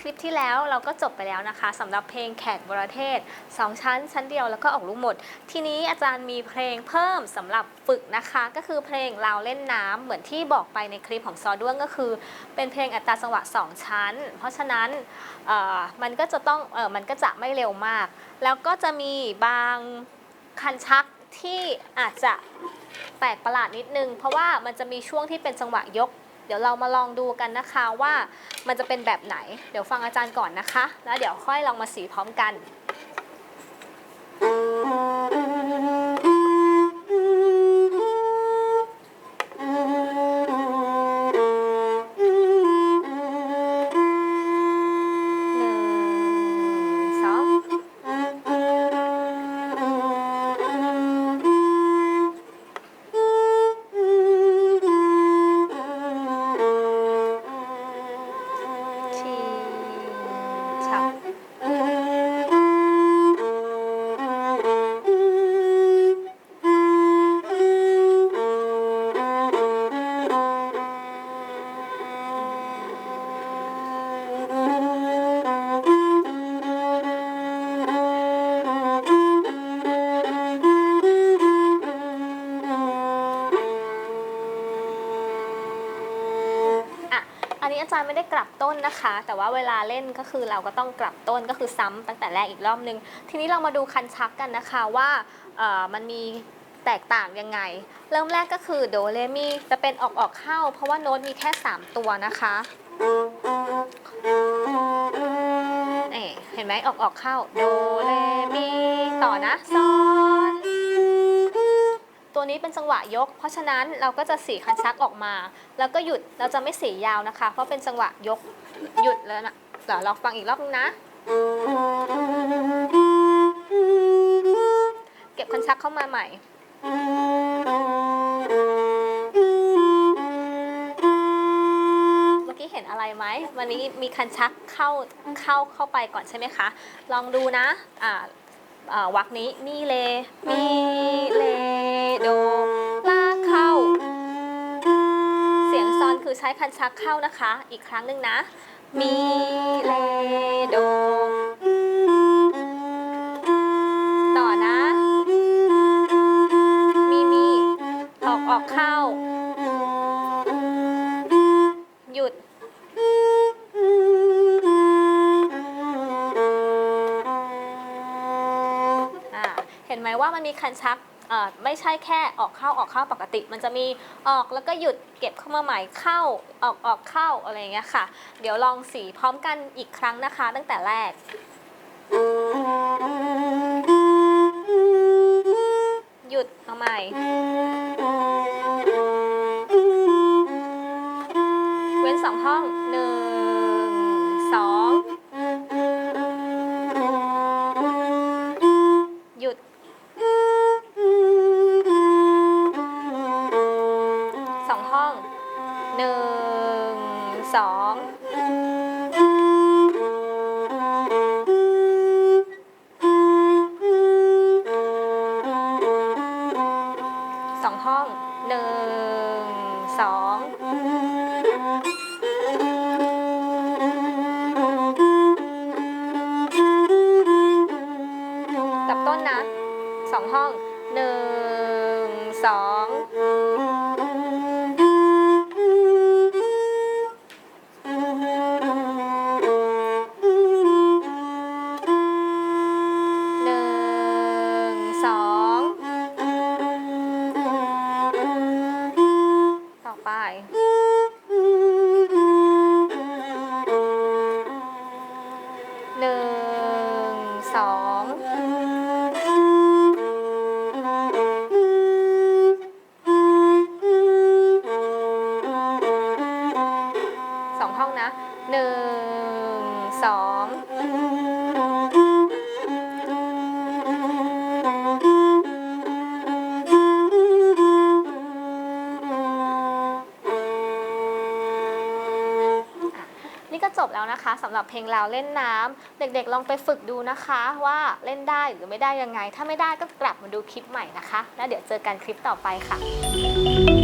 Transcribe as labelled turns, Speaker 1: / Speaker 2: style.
Speaker 1: คลิปที่แล้วเราก็จบไปแล้วนะคะสำหรับเพลงแขกบรเทศ 2 ชั้น ชั้นเดียวแล้วก็ออกลูกหมด ทีนี้อาจารย์มีเพลงเพิ่มสำหรับฝึกนะคะ ก็คือเพลงเราเล่นน้ำเหมือนที่บอกไปในคลิปของซอด้วงก็คือ เป็นเพลงอัตราจังหวะ 2 ชั้น เพราะฉะนั้นมันก็จะต้องออมันก็จะไม่เร็วมาก แล้วก็จะมีบางคันชักที่อาจจะแปลกประหลาดนิดนึง เพราะว่ามันจะมีช่วงที่เป็นจังหวะยก เดี๋ยวเรามาลองดูกันนะคะว่ามันจะเป็นแบบไหน เดี๋ยวฟังอาจารย์ก่อนนะคะ แล้วเดี๋ยวค่อยลองมาสีพร้อมกัน อันนี้อาจารย์ไม่ได้กลับต้นนะคะ แต่ว่าเวลาเล่นก็คือเราก็ต้องกลับต้นก็คือซ้ำตั้งแต่แรกอีกรอบนึง ทีนี้เรามาดูคันชักกันนะคะว่ามันมีแตกต่างยังไง เริ่มแรกก็คือโดเรมีจะเป็นออกออกเข้า เพราะว่าโน้ตมีแค่ 3 ตัวนะคะเอ่เห็นไหมออกออกเข้า โดเรมีต่อนะซอ ตัวนี้เป็นจังหวะยก เพราะฉะนั้นเราก็จะสีคันชักออกมา แล้วก็หยุดเราจะไม่สียาวนะคะ เพราะเป็นจังหวะยกหยุดแล้วนะเดี๋ยวเราฟังอีกรอบนึงนะ เก็บคันชักเข้ามาใหม่เมื่อกี้เห็นอะไรไหมวันนี้มีคันชักเข้าเข้าเข้าไปก่อนใช่ไหมคะ ลองดูนะอ่าวักนี้มีเลมีเล โด ลากเข้า เสียงซอนคือใช้คันชักเข้านะคะ อีกครั้งหนึ่งนะ มีเลโด ต่อนะ มีมีออกออกเข้า หยุดอ่าเห็นไหมว่ามันมีคันชัก อ่อไม่ใช่แค่ออกเข้าออกเข้าปกติ มันจะมีออกแล้วก็หยุดเก็บเข้ามาใหม่เข้าออกออกเข้าอะไรอย่างเงี้ยค่ะ เดี๋ยวลองสีพร้อมกันอีกครั้งนะคะ ตั้งแต่แรก หยุดเอาใหม่เว้นสองห้องหนึ่ง สองหนึ่งสองต่อไปหนึ่งสอง องนี่ก็จบแล้วนะคะสำหรับเพลงเราวเล่นน้ำเด็กๆลองไปฝึกดูนะคะ ว่าเล่นได้หรือไม่ได้ยังไง ถ้าไม่ได้ก็กลับมาดูคลิปใหม่นะคะ แล้วเดี๋ยวเจอกันคลิปต่อไปค่ะ